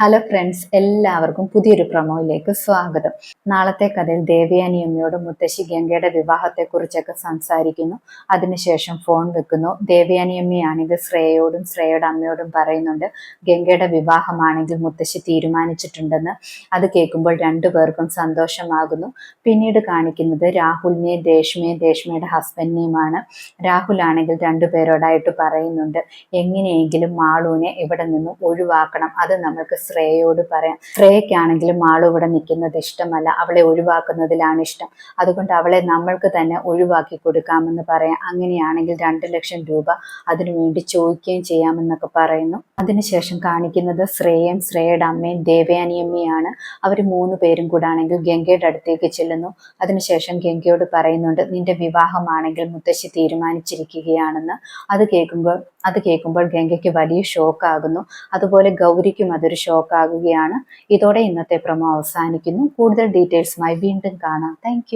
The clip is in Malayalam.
ഹലോ ഫ്രണ്ട്സ് എല്ലാവർക്കും പുതിയൊരു പ്രമോയിലേക്ക് സ്വാഗതം. നാളത്തെ കഥയിൽ ദേവയാനി അമ്മയോട് മുത്തശ്ശി ഗംഗയുടെ വിവാഹത്തെക്കുറിച്ചൊക്കെ സംസാരിക്കുന്നു. അതിനുശേഷം ഫോൺ വെക്കുന്നു. ദേവയാനി അമ്മയാണെങ്കിൽ ശ്രേയയോടും അമ്മയോടും പറയുന്നുണ്ട് ഗംഗയുടെ വിവാഹമാണെങ്കിൽ മുത്തശ്ശി തീരുമാനിച്ചിട്ടുണ്ടെന്ന്. അത് കേൾക്കുമ്പോൾ രണ്ടുപേർക്കും സന്തോഷമാകുന്നു. പിന്നീട് കാണിക്കുന്നത് രാഹുലിനെയും രേഷ്മയും രേഷ്മയുടെ ഹസ്ബൻഡിനെയുമാണ് രാഹുൽ ആണെങ്കിൽ രണ്ടുപേരോടായിട്ട് പറയുന്നുണ്ട് എങ്ങനെയെങ്കിലും മാളൂനെ ഇവിടെ നിന്നും ഒഴിവാക്കണം? അത് നമ്മൾക്ക് ശ്രേയയോട് പറയാം. ശ്രേയക്കാണെങ്കിലും ആൾ ഇവിടെ നിൽക്കുന്നത് ഇഷ്ടമല്ല. അവളെ ഒഴിവാക്കുന്നതിലാണ് ഇഷ്ടം. അതുകൊണ്ട് അവളെ നമ്മൾക്ക് തന്നെ ഒഴിവാക്കി കൊടുക്കാമെന്ന് പറയാം. അങ്ങനെയാണെങ്കിൽ രണ്ട് ലക്ഷം രൂപ അതിനു അതിനുവേണ്ടി ചോദിക്കുകയും ചെയ്യാമെന്നൊക്കെ പറയുന്നു. അതിനുശേഷം കാണിക്കുന്നത് ശ്രേയയും ശ്രേയയുടെ അമ്മയും ദേവയാനിയമ്മയാണ്. അവർ മൂന്ന് പേരും കൂടാണെങ്കിൽ ഗംഗയുടെ അടുത്തേക്ക് ചെല്ലുന്നു. അതിനുശേഷം ഗംഗയോട് പറയുന്നുണ്ട് നിന്റെ വിവാഹമാണെങ്കിൽ മുത്തശ്ശി തീരുമാനിച്ചിരിക്കുകയാണെന്ന്. അത് കേൾക്കുമ്പോൾ അത് കേൾക്കുമ്പോൾ ഗംഗയ്ക്ക് വലിയ ഷോക്ക് ആകുന്നു അതുപോലെ ഗൗരിക്കും അതൊരു ഷോക്ക് ആകുകയാണ് ഇതോടെ ഇന്നത്തെ പ്രമോ അവസാനിക്കുന്നു. കൂടുതൽ ഡീറ്റെയിൽസുമായി വീണ്ടും കാണാം. താങ്ക്